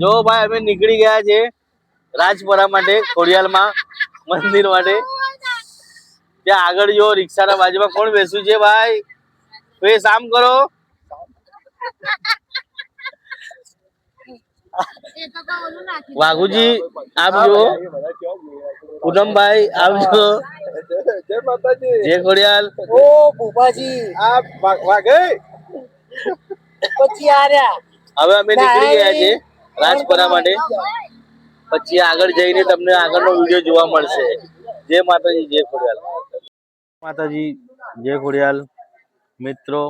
જો ભાઈ અમે નીકળી ગયા છે રાજપરા માટે ખોડિયાલમાં મંદિર માટે. ત્યાં આગળ જો રિક્ષાના બાજુમાં કોણ બેસ્યું છે ભાઈ? ફેસ આમ કરો. વાઘુજી આપ જો પૂનમભાઈ આપ જો જય માતાજી. જય ખોડિયાલ. ઓ ભૂપાજી આપ વાઘે? પછી આર્યા હવે અમે નીકળી ગયા છે રાજપરા માટે. પછી આગળ જઈને તમને આગળનો વીડિયો જોવા મળશે. જય માતાજી જય ખોડિયાલ. માતાજી જય ખોડિયાલ. મિત્રો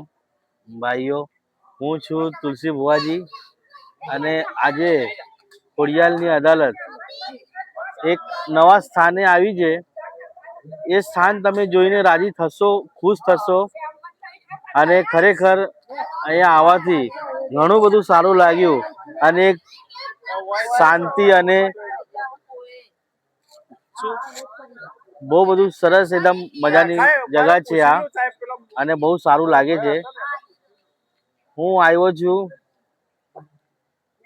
ભાઈઓ હું છું તુલસી ભુવાજી અને આજે ખોડિયાલની અદાલત એક નવા સ્થાને આવી છે. એ સ્થાન તમે જોઈને રાજી થશો ખુશ થશો અને ખરેખર અહીંયા આવવાથી ઘણું બધું સારું લાગ્યું અને શાંતિ અને બહુ બધું સરસ એકદમ મજાની જગા છે આ. અને બહુ સારું લાગે છે. હું આવ્યો છું.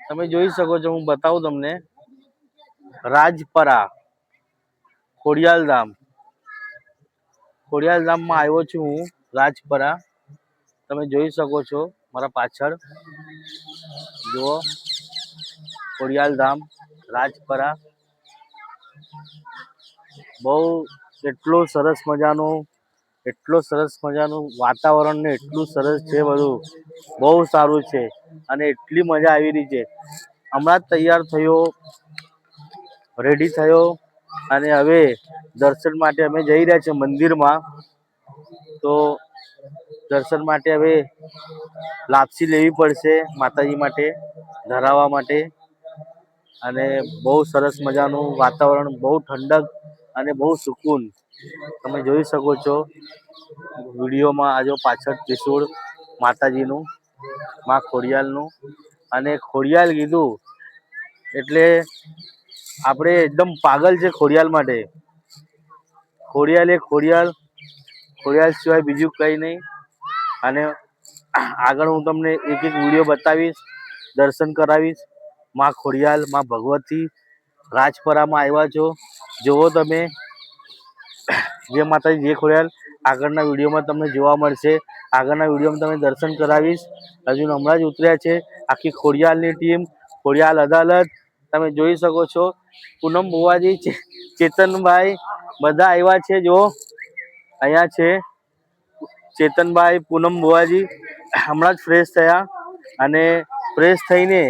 તમે જોઈ શકો છો, હું બતાવું તમને. રાજપરા, ખોડિયાલ ધામ. ખોડિયાલ આવ્યો છું હું, રાજપરા. તમે જોઈ શકો છો મારા પાછળ. જુઓ. ખોડિયાલ રાજપરા. બહુ એટલો સરસ મજાનો, એટલો સરસ મજાનું વાતાવરણ ને એટલું સરસ છે બધું. બહુ સારું છે અને એટલી મજા આવી રહી છે. હમણાં જ તૈયાર થયો રેડી થયો અને હવે દર્શન માટે અમે જઈ રહ્યા છીએ મંદિરમાં. તો દર્શન માટે હવે લાપસી લેવી પડશે માતાજી માટે, ધરાવવા માટે. અને બહુ સરસ મજાનું વાતાવરણ, બહુ ઠંડક અને બહુ સુકૂન. તમે જોઈ શકો છો વિડીયોમાં આજો પાછળ ત્રિશુળ માતાજીનું, માં ખોડિયાલનું. અને ખોડિયાલ કીધું એટલે આપણે એકદમ પાગલ છે ખોડિયાલ માટે. ખોડિયાલ એ ખોડિયાલ ખોડિયાલ સિવાય બીજું કંઈ નહીં. અને આગળ હું તમને એક એક વીડિયો બતાવીશ, દર્શન કરાવીશ. માં ખોડિયાલ, માં ભગવતી, રાજપરામાં આવ્યા છો. જુઓ તમે. જે માતાજી જે ખોડિયાલ. આગળના વિડીયોમાં તમને જોવા મળશે. આગળના વિડીયોમાં તમે દર્શન કરાવીશ. હજુ હમણાં જ ઉતર્યા છે. આખી ખોડિયાલની ટીમ, ખોડિયાલ અદાલત, તમે જોઈ શકો છો. પૂનમ બુવાજી ચેતનભાઈ બધા આવ્યા છે જો અહીંયા છે. ચેતનભાઈ પૂનમ બુવાજી હમણાં જ ફ્રેશ થયા અને ફ્રેશ થઈને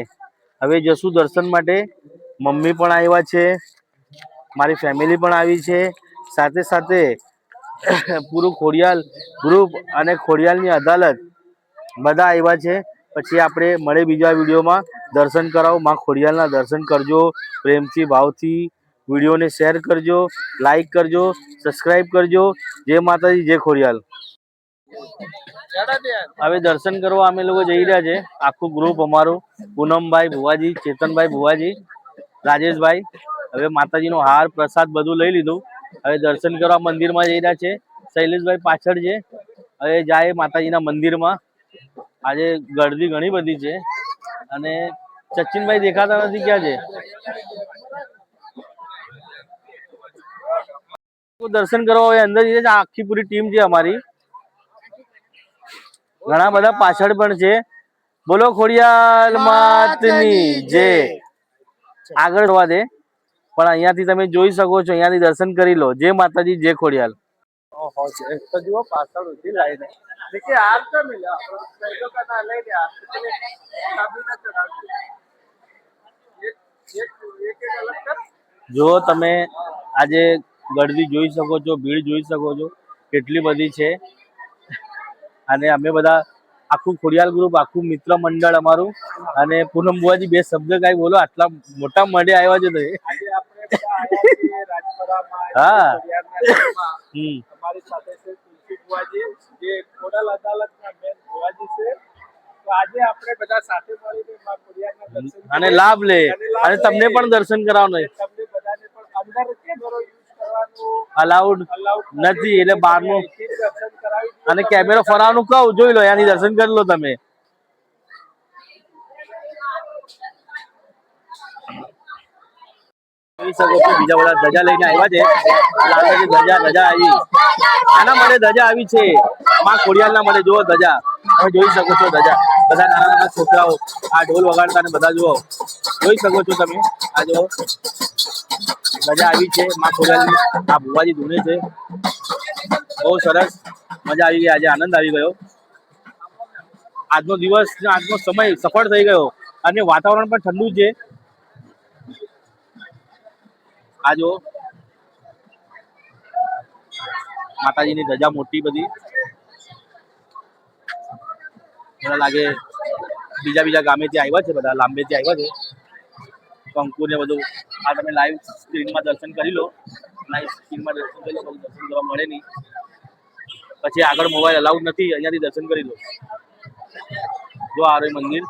હવે જશું દર્શન માટે મમ્મી પણ આવ્યા છે, મારી ફેમિલી પણ આવી છે. સાથે સાથે પૂરું ખોડિયાલ ગ્રુપ અને ખોડિયાલની અદાલત બધા આવ્યા છે. પછી આપણે મળે બીજા વિડીયોમાં. દર્શન કરાવો, માં ખોડિયાલના દર્શન કરજો. પ્રેમથી, ભાવથી વિડીયોને શેર કરજો લાઈક કરજો સબસ્ક્રાઈબ કરજો. જય માતાજી, જય ખોડિયાલ. હવે દર્શન કરવા અમે લોકો જઈ રહ્યા છે. આખું ગ્રુપ અમારું. પૂનમભાઈ, ભુવાજી, ચેતનભાઈ, ભુવાજી, રાજેશભાઈ. હવે માતાજીનો હાર, પ્રસાદ બધું લઈ લીધું. હવે દર્શન કરવા મંદિરમાં જઈ રહ્યા છે. શૈલેષભાઈ પાછળ છે. હવે જાય માતાજીના મંદિરમાં. આજે ગરદી ઘણી બધી છે. અને સચિનભાઈ દેખાતા નથી ક્યાં છે? દર્શન કરવા અંદર આખી પૂરી ટીમ છે અમારી. ઘણા બધા પાછળ પણ છે. બોલો ખોડિયાલ માતની જે આગળ જોવા દે. પણ અહીંયાથી તમે જોઈ શકો છો અહીંયાથી દર્શન કરી લો. જે માતાજી જે ખોડિયાલ. જો તમે આજે ગરદી જોઈ શકો છો ભીડ જોઈ શકો છો કેટલી બધી છે. અને અમે બધા આખું ખોડિયાલ ગ્રુપ આખું મિત્ર મંડળ અમારું. અને પૂનમ બુવાજી બે શબ્દ કઈ બોલો આટલા મોટા મળે આવ્યા છે હા. હમ. અમારી સાથે છે તુલસી બુવાજી જે ખોડાલ અદાલતના મેન બુવાજી છે. તો આજે આપણે બધા સાથે મળીને માં ખોડિયારના દર્શન અને લાભ લે. અને તમને પણ દર્શન કરાવવાનું અલાઉડ નથી એટલે બહારનું અને કેમેરો ફરવાનું કહું, જોઈ લો એની દર્શન કરી લો તમે. બીજા લઈને આવ્યા છે. તમે જોઈ શકો છો બધા નાના નાના છોકરાઓ આ ઢોલ વગાડતા ને બધા જુઓ. જોઈ શકો છો તમે. આ જુઓ. ધજા આવી છે. માં ખોડિયાલ આ ભુવાજી ધૂને છે. બહુ સરસ. મજા આવી ગઈ. આજે આનંદ આવી ગયો. આજનો દિવસ, આજનો સમય સફળ થઈ ગયો. અને વાતાવરણ પણ ઠંડુ છે. આ જો માતાજીની ધજા મોટી બધી. મને લાગે બીજા બીજા ગામેથી આવ્યા છે બધા, લાંબેથી આવ્યા છે. કંકુ ને બધું આ તમે લાઈવ સ્ક્રીનમાં દર્શન કરી લો. લાઈવ સ્ક્રીનમાં દર્શન કરી લો, દર્શન કરવા મળે નહીં. પછી આગળ મોબાઈલ અલાઉડ નથી, અહીંયાથી દર્શન કરી લો. જો આ રહ્યું મંદિર.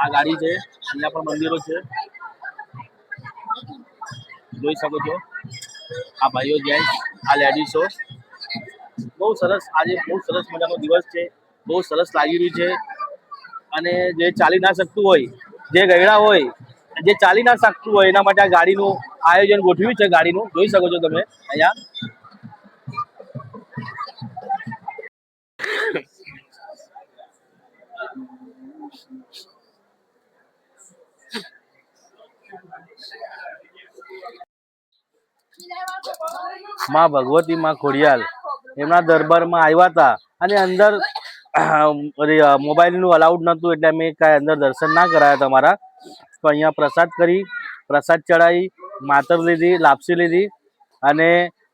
આ ગાડી છે, અહીંયા પણ મંદિરો છે. જોઈ શકો છો. આ ભાઈઓ જેન્ટ્સ આ લેડીઝો બહુ સરસ, આજે બહુ સરસ મજાનો દિવસ છે. બહુ સરસ લાગી રહ્યું છે. અને જે ચાલી ના શકતું હોય, જે ગયડા હોય જે ચાલી ના શકતું હોય એના માટે આ ગાડીનું આયોજન ગોઠવ્યું છે, ગાડીનું. જોઈ શકો છો તમે અહીંયા. માં ભગવતી માં ખોડિયાલ એમના દરબારમાં આવ્યા હતા અને અંદર મોબાઈલનું અલાઉડ નહોતું એટલે અમે કાંઈ અંદર દર્શન ના કરાયા તમારા. અહીંયા પ્રસાદ કરી પ્રસાદ ચડાવી માતર લીધી લાપસી લીધી અને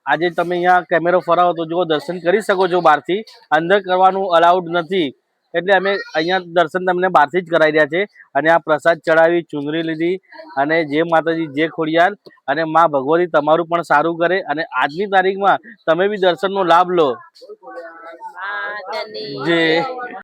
આજે તમે અહીંયા કેમેરો ફરાવો તો જો દર્શન કરી શકો છો બહારથી. અંદર કરવાનું અલાઉડ નથી. એટલે અમે અહીંયા દર્શન તમને બહારથી જ કરાવી રહ્યા છે. અને આ પ્રસાદ ચડાવી ચુંદરી લીધી અને જે માતાજી જે ખોડિયાલ અને માં ભગવતી તમારું પણ સારું કરે અને આજની તારીખમાં તમે બી દર્શનનો લાભ લો. જે